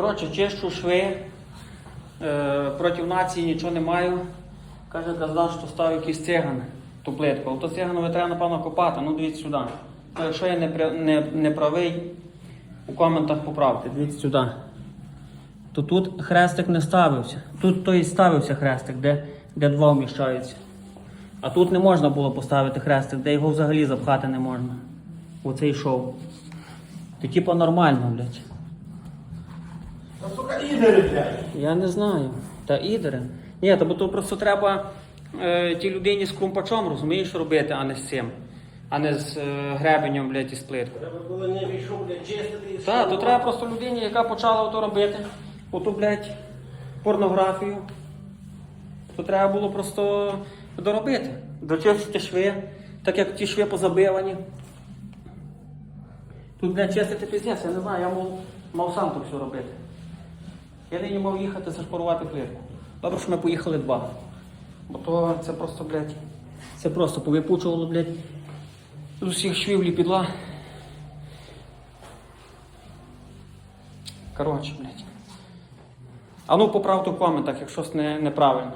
Коротше, чищу шви. Е, проти нації нічого не маю. Каже, казав, що став якийсь циган ту плитку. Але то циганове треба, напевно, копати. Ну, дивіться сюди. Ну, якщо я не, правий, у коментах поправте. Дивіться сюди. То тут хрестик не ставився. Тут той ставився хрестик, де, де два вміщаються. А тут не можна було поставити хрестик, де його взагалі запхати не можна. Оцей шов. То типа нормально, блядь. Та сука, ідери, блядь. Я не знаю. Та ідери. Ні, то бо то просто треба е, тій людині з крумпачом, розумієш, робити, а не з цим. А не з е, гребенем, блядь, і з плиткою. Треба було не війшов, блядь, чистити і Так, то треба просто людині, яка почала ото робити, оту, блядь, порнографію. То треба було просто доробити. Дочистити шви, так як ті шви позабивані. Тут, блядь, чистити піздець, я не знаю, я мав, мав сам тут все робити. Я нині мав їхати зашпарувати плитку. Добре, що ми поїхали два. Бо то це просто, блядь, це просто повипучувало, блядь, з усіх швів ліпідла. Коротше, блядь. А ну поправте в коментах, якщо не, неправильно.